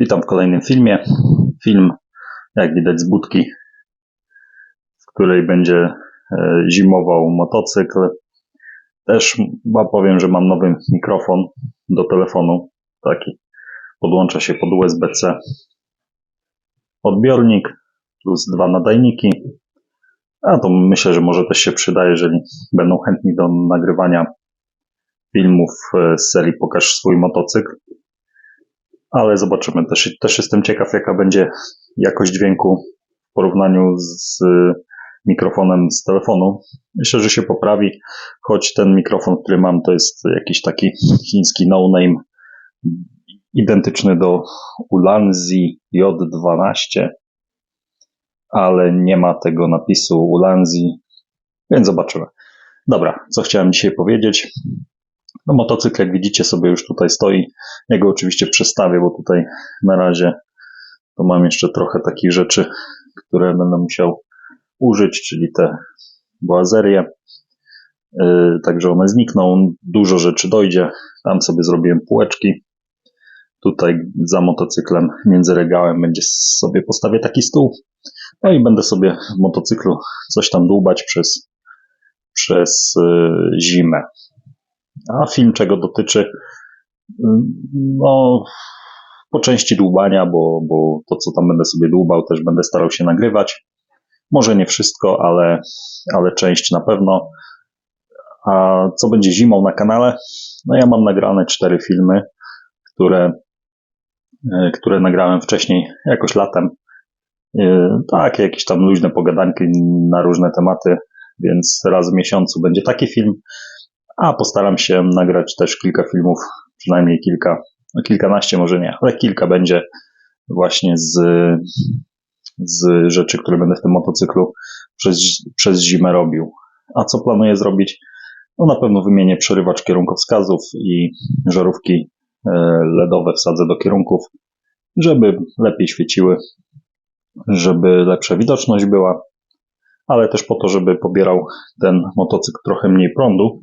Witam w kolejnym filmie. Film, jak widać z budki, w której będzie e, zimował motocykl. Też chyba powiem, że mam nowy mikrofon do telefonu. Taki podłącza się pod USB-C. Odbiornik plus dwa nadajniki. A to myślę, że może też się przyda, jeżeli będą chętni do nagrywania filmów e, z serii Pokaż swój motocykl ale zobaczymy. Też, też jestem ciekaw, jaka będzie jakość dźwięku w porównaniu z mikrofonem z telefonu. Myślę, że się poprawi, choć ten mikrofon, który mam, to jest jakiś taki chiński no-name, identyczny do Ulanzi J12, ale nie ma tego napisu Ulanzi, więc zobaczymy. Dobra, co chciałem dzisiaj powiedzieć. No motocykl, jak widzicie, sobie już tutaj stoi. Ja go oczywiście przestawię, bo tutaj na razie to mam jeszcze trochę takich rzeczy, które będę musiał użyć, czyli te boazerie. Yy, także one znikną, dużo rzeczy dojdzie. Tam sobie zrobiłem półeczki. Tutaj za motocyklem między regałem będzie sobie postawię taki stół. No i będę sobie w motocyklu coś tam dłubać przez, przez yy, zimę. A film czego dotyczy? No, po części dłubania, bo, bo to, co tam będę sobie dłubał, też będę starał się nagrywać. Może nie wszystko, ale, ale część na pewno. A co będzie zimą na kanale? No ja mam nagrane cztery filmy, które, e, które nagrałem wcześniej, jakoś latem. Takie jakieś tam luźne pogadanki na różne tematy, więc raz w miesiącu będzie taki film, a postaram się nagrać też kilka filmów, przynajmniej kilka, no kilkanaście może nie, ale kilka będzie właśnie z, z rzeczy, które będę w tym motocyklu przez, przez zimę robił. A co planuję zrobić? No na pewno wymienię przerywacz kierunkowskazów i żarówki e, LEDowe wsadzę do kierunków, żeby lepiej świeciły, żeby lepsza widoczność była, ale też po to, żeby pobierał ten motocykl trochę mniej prądu,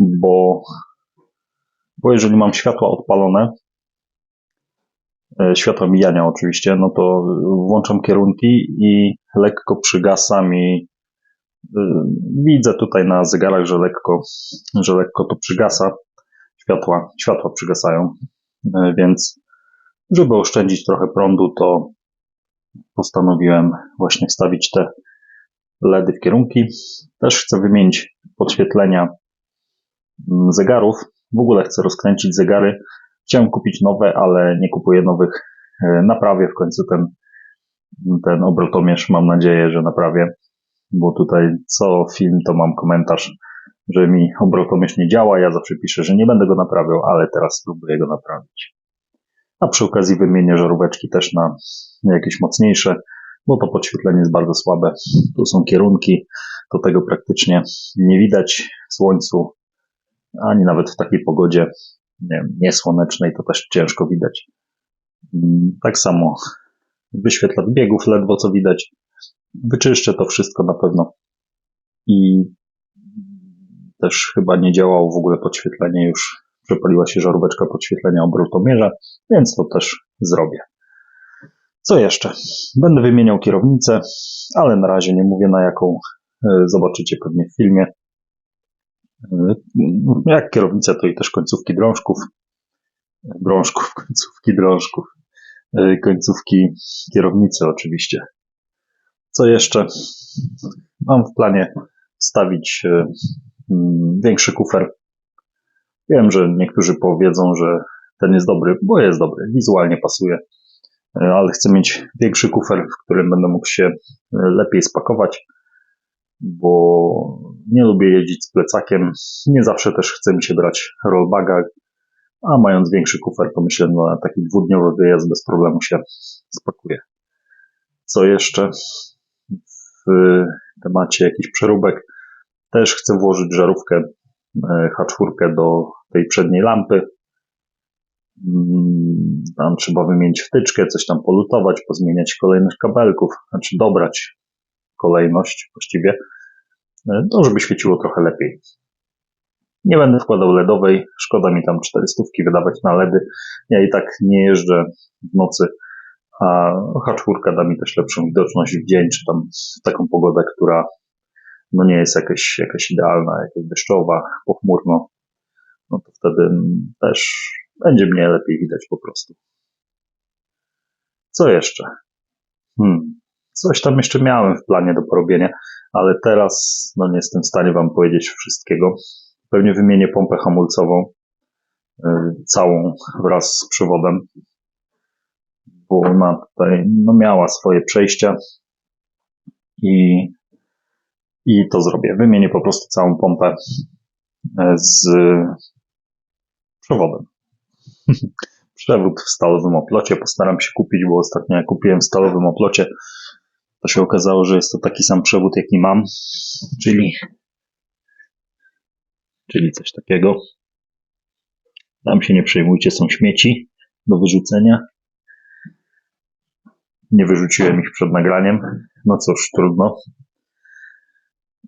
bo, bo jeżeli mam światła odpalone, e, światła mijania oczywiście, no to włączam kierunki i lekko przygasa mi. E, widzę tutaj na zegarach, że lekko, że lekko to przygasa. Światła, światła przygasają, e, więc żeby oszczędzić trochę prądu, to postanowiłem właśnie wstawić te LEDy w kierunki. Też chcę wymienić podświetlenia zegarów. W ogóle chcę rozkręcić zegary. Chciałem kupić nowe, ale nie kupuję nowych. E, naprawię w końcu ten, ten obrotomierz. Mam nadzieję, że naprawię, bo tutaj co film to mam komentarz, że mi obrotomierz nie działa. Ja zawsze piszę, że nie będę go naprawiał, ale teraz spróbuję go naprawić. A przy okazji wymienię żaróweczki też na jakieś mocniejsze, bo to podświetlenie jest bardzo słabe. Tu są kierunki, to tego praktycznie nie widać w słońcu, ani nawet w takiej pogodzie nie niesłonecznej to też ciężko widać. Mm, tak samo wyświetlacz biegów ledwo co widać. Wyczyszczę to wszystko na pewno. I też chyba nie działało w ogóle podświetlenie, już przepaliła się żaróweczka podświetlenia obrotomierza, więc to też zrobię. Co jeszcze? Będę wymieniał kierownicę, ale na razie nie mówię na jaką. E, zobaczycie pewnie w filmie. Jak kierownica, to i też końcówki drążków. Drążków, końcówki drążków. E, końcówki kierownicy oczywiście. Co jeszcze? Mam w planie wstawić e, większy kufer. Wiem, że niektórzy powiedzą, że ten jest dobry, bo jest dobry, wizualnie pasuje, e, ale chcę mieć większy kufer, w którym będę mógł się lepiej spakować bo nie lubię jeździć z plecakiem. Nie zawsze też chce mi się brać rollbaga, a mając większy kufer, to myślę, no, na taki dwudniowy wyjazd bez problemu się spakuje. Co jeszcze w temacie jakichś przeróbek? Też chcę włożyć żarówkę e, H4 do tej przedniej lampy. Mm, tam trzeba wymienić wtyczkę, coś tam polutować, pozmieniać kolejność kabelków, znaczy dobrać kolejność właściwie, to e, żeby świeciło trochę lepiej. Nie będę wkładał LEDowej, szkoda mi tam 400 wydawać na LEDy. Ja i tak nie jeżdżę w nocy, a H4 da mi też lepszą widoczność w dzień, czy tam taką pogodę, która no nie jest jakaś, jakaś idealna, jakaś deszczowa, pochmurno, no to wtedy też będzie mnie lepiej widać po prostu. Co jeszcze? Hmm. Coś tam jeszcze miałem w planie do porobienia, ale teraz no nie jestem w stanie Wam powiedzieć wszystkiego. Pewnie wymienię pompę hamulcową y, całą wraz z przewodem, bo ona tutaj no, miała swoje przejścia i, i to zrobię. Wymienię po prostu całą pompę y, z przewodem. Przewód w stalowym oplocie postaram się kupić, bo ostatnio kupiłem w stalowym oplocie, się okazało, że jest to taki sam przewód, jaki mam, czyli, czyli coś takiego. Tam się nie przejmujcie, są śmieci do wyrzucenia. Nie wyrzuciłem ich przed nagraniem. No cóż, trudno.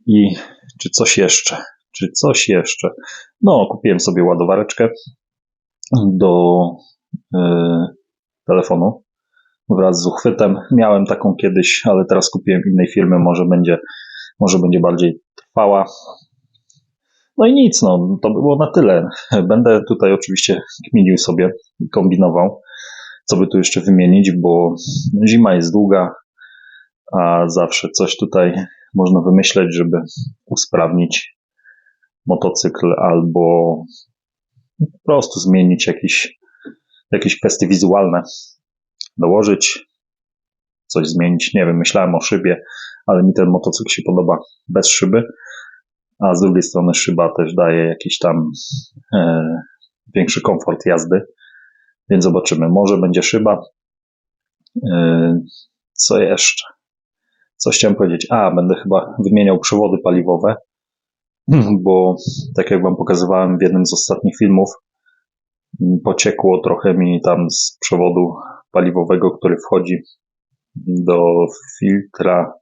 I czy coś jeszcze? Czy coś jeszcze? No, kupiłem sobie ładowareczkę do y, telefonu wraz z uchwytem. Miałem taką kiedyś, ale teraz kupiłem innej firmy, może będzie, może będzie bardziej trwała. No i nic, no, to było na tyle. Będę tutaj oczywiście kminił sobie i kombinował, co by tu jeszcze wymienić, bo zima jest długa, a zawsze coś tutaj można wymyśleć, żeby usprawnić motocykl albo po prostu zmienić jakieś, jakieś kwestie wizualne dołożyć, coś zmienić. Nie wiem, myślałem o szybie, ale mi ten motocykl się podoba bez szyby, a z drugiej strony szyba też daje jakiś tam e, większy komfort jazdy, więc zobaczymy. Może będzie szyba. E, co jeszcze? Coś chciałem powiedzieć. A, będę chyba wymieniał przewody paliwowe, bo tak jak Wam pokazywałem w jednym z ostatnich filmów, pociekło trochę mi tam z przewodu paliwowego, który wchodzi do filtra,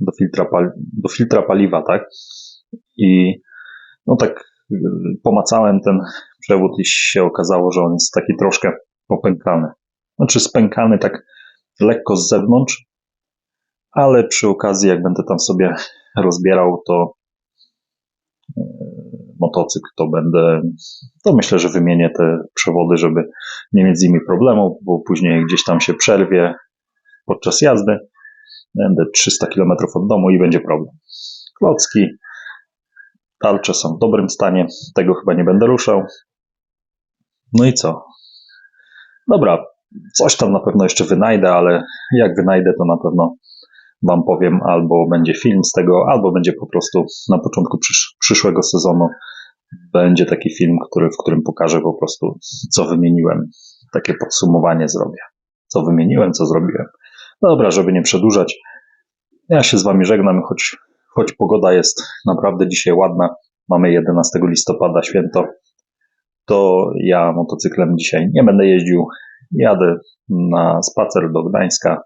do filtra, do filtra paliwa, tak? I no tak pomacałem ten przewód i się okazało, że on jest taki troszkę popękany. Znaczy spękany tak lekko z zewnątrz, ale przy okazji, jak będę tam sobie rozbierał, to y, motocykl, to będę, to myślę, że wymienię te przewody, żeby nie mieć z nimi problemu, bo później gdzieś tam się przerwie podczas jazdy. Będę 300 km od domu i będzie problem. Klocki, tarcze są w dobrym stanie, tego chyba nie będę ruszał. No i co? Dobra, coś tam na pewno jeszcze wynajdę, ale jak wynajdę, to na pewno Wam powiem, albo będzie film z tego, albo będzie po prostu na początku przysz przyszłego sezonu będzie taki film, który, w którym pokażę po prostu, co wymieniłem. Takie podsumowanie zrobię. Co wymieniłem, co zrobiłem. Dobra, żeby nie przedłużać. Ja się z Wami żegnam, choć, choć pogoda jest naprawdę dzisiaj ładna. Mamy 11 listopada, święto. To ja motocyklem dzisiaj nie będę jeździł. Jadę na spacer do Gdańska.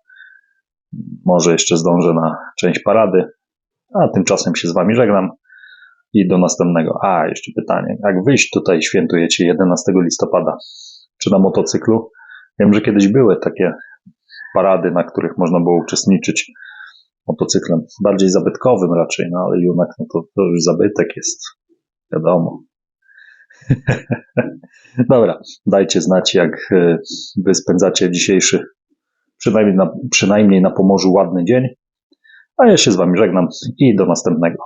Może jeszcze zdążę na część parady. A tymczasem się z Wami żegnam i do następnego. A, jeszcze pytanie. Jak wyjść tutaj świętujecie 11 listopada? Czy na motocyklu? Wiem, że kiedyś były takie parady, na których można było uczestniczyć motocyklem. Bardziej zabytkowym raczej, no ale jednak no to, to już zabytek jest. Wiadomo. Dobra, dajcie znać, jak e, wy spędzacie dzisiejszy, przynajmniej na, przynajmniej na Pomorzu, ładny dzień. A ja się z wami żegnam i do następnego.